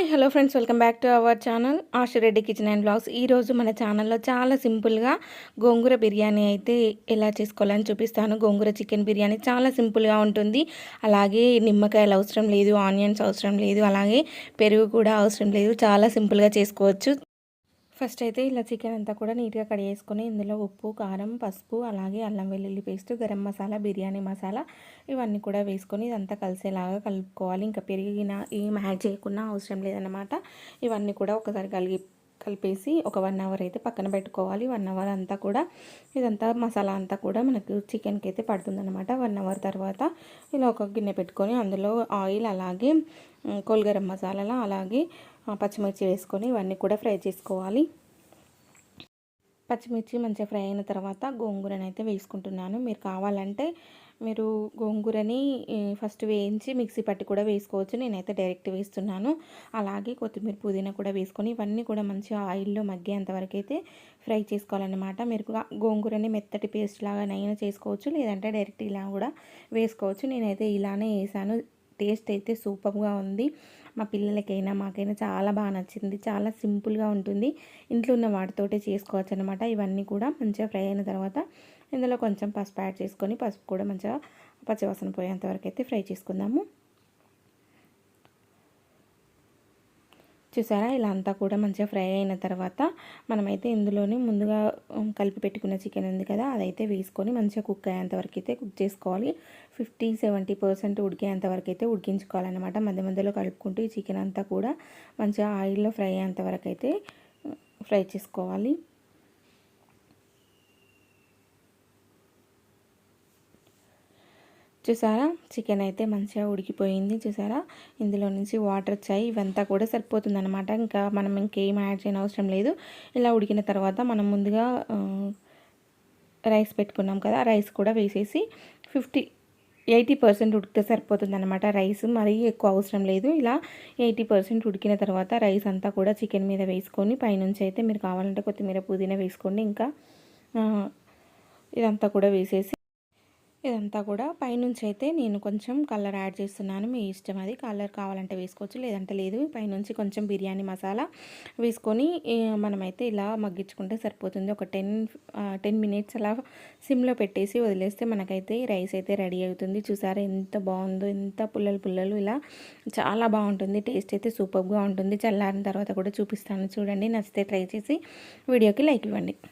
Hi hello friends welcome back to our channel Ashireddy kitchen and blogs. ఈరోజు మన ఛానల్లో చాలా సింపుల్గా గోంగూర బిర్యానీ అయితే ఎలా చేసుకోవాలని చూపిస్తాను. గోంగూర చికెన్ బిర్యానీ చాలా సింపుల్గా ఉంటుంది. అలాగే నిమ్మకాయలు అవసరం లేదు ఆనియన్స్ అవసరం లేదు అలాగే పెరుగు కూడా అవసరం లేదు. చాలా సింపుల్గా చేసుకోవచ్చు. ఫస్ట్ అయితే ఇలా చికెన్ అంతా కూడా నీట్గా కడిగేసుకొని ఇందులో ఉప్పు కారం పసుపు అలాగే అల్లం వెల్లుల్లి పేస్ట్ గరం మసాలా బిర్యానీ మసాలా ఇవన్నీ కూడా వేసుకొని ఇదంతా కలిసేలాగా కలుపుకోవాలి. ఇంకా పెరిగిన ఏం యాడ్ చేయకుండా అవసరం లేదన్నమాట. ఇవన్నీ కూడా ఒకసారి కలిగి కలిపేసి ఒక వన్ అవర్ అయితే పక్కన పెట్టుకోవాలి. వన్ అవర్ అంతా కూడా ఇదంతా మసాలా అంతా కూడా మనకు చికెన్కి అయితే పడుతుందన్నమాట. వన్ అవర్ తర్వాత ఇలా ఒక గిన్నె పెట్టుకొని అందులో ఆయిల్ అలాగే కోల్గరం మసాలా అలాగే పచ్చిమిర్చి వేసుకొని ఇవన్నీ కూడా ఫ్రై చేసుకోవాలి. పచ్చిమిర్చి మంచిగా ఫ్రై అయిన తర్వాత గోంగూరని అయితే వేసుకుంటున్నాను. మీరు కావాలంటే మీరు గోంగూరని ఫస్ట్ వేయించి మిక్సీ పట్టి కూడా వేసుకోవచ్చు. నేనైతే డైరెక్ట్ వేస్తున్నాను. అలాగే కొత్తిమీర పుదీనా కూడా వేసుకొని ఇవన్నీ కూడా మంచిగా ఆయిల్లో మగ్గేంతవరకు అయితే ఫ్రై చేసుకోవాలన్నమాట. మీరు గోంగూరని మెత్తటి పేస్ట్ లాగానైనా చేసుకోవచ్చు లేదంటే డైరెక్ట్ ఇలా కూడా వేసుకోవచ్చు. నేనైతే ఇలానే వేసాను. టేస్ట్ అయితే సూపర్గా ఉంది. మా పిల్లలకైనా మాకైనా చాలా బాగా నచ్చింది. చాలా సింపుల్గా ఉంటుంది. ఇంట్లో ఉన్న వాటితోటే చేసుకోవచ్చు అనమాట ఇవన్నీ కూడా మంచిగా ఫ్రై అయిన తర్వాత ఇందులో కొంచెం పసుపు యాడ్ చేసుకొని పసుపు కూడా మంచిగా పచ్చివాసన పోయేంత వరకు అయితే ఫ్రై చేసుకుందాము. చూసారా? ఇలా అంతా కూడా మంచిగా ఫ్రై అయిన తర్వాత మనమైతే ఇందులోనే ముందుగా కలిపి పెట్టుకున్న చికెన్ ఉంది కదా అదైతే వేసుకొని మంచిగా కుక్ అయ్యేంతవరకు అయితే కుక్ చేసుకోవాలి. ఫిఫ్టీ సెవెంటీ పర్సెంట్ ఉడికేంతవరకు అయితే ఉడికించుకోవాలన్నమాట. మధ్య మధ్యలో కలుపుకుంటూ ఈ చికెన్ అంతా కూడా మంచిగా ఆయిల్లో ఫ్రై అయ్యేంతవరకు అయితే ఫ్రై చేసుకోవాలి. చూసారా? చికెన్ అయితే మంచిగా ఉడికిపోయింది చూసారా? ఇందులో నుంచి వాటర్ వచ్చాయి ఇవంతా కూడా సరిపోతుందన్నమాట. ఇంకా మనం ఇంకేం యాడ్ చేయని అవసరం లేదు. ఇలా ఉడికిన తర్వాత మనం ముందుగా రైస్ పెట్టుకున్నాం కదా రైస్ కూడా వేసేసి ఫిఫ్టీ ఎయిటీ పర్సెంట్ ఉడికితే సరిపోతుంది అనమాట రైస్ మరీ ఎక్కువ అవసరం లేదు. ఇలా ఎయిటీ పర్సెంట్ ఉడికిన తర్వాత రైస్ అంతా కూడా చికెన్ మీద వేసుకొని పైనుంచి అయితే మీరు కావాలంటే కొత్తిమీర పుదీనా వేసుకోండి. ఇంకా ఇదంతా కూడా వేసేసి ఇదంతా కూడా పైనుంచి అయితే నేను కొంచెం కలర్ యాడ్ చేస్తున్నాను. మీ ఇష్టం అది కలర్ కావాలంటే వేసుకోవచ్చు లేదంటే లేదు. పైనుంచి కొంచెం బిర్యానీ మసాలా వేసుకొని మనమైతే ఇలా మగ్గించుకుంటే సరిపోతుంది. ఒక టెన్ టెన్ మినిట్స్ అలా సిమ్లో పెట్టేసి వదిలేస్తే మనకైతే రైస్ అయితే రెడీ అవుతుంది. చూసారా ఎంత బాగుందో ఎంత పుల్లలు పుల్లలు ఇలా చాలా బాగుంటుంది. టేస్ట్ అయితే సూపర్గా ఉంటుంది. చల్లారిన తర్వాత కూడా చూపిస్తాను. చూడండి నచ్చితే ట్రై చేసి వీడియోకి లైక్ ఇవ్వండి.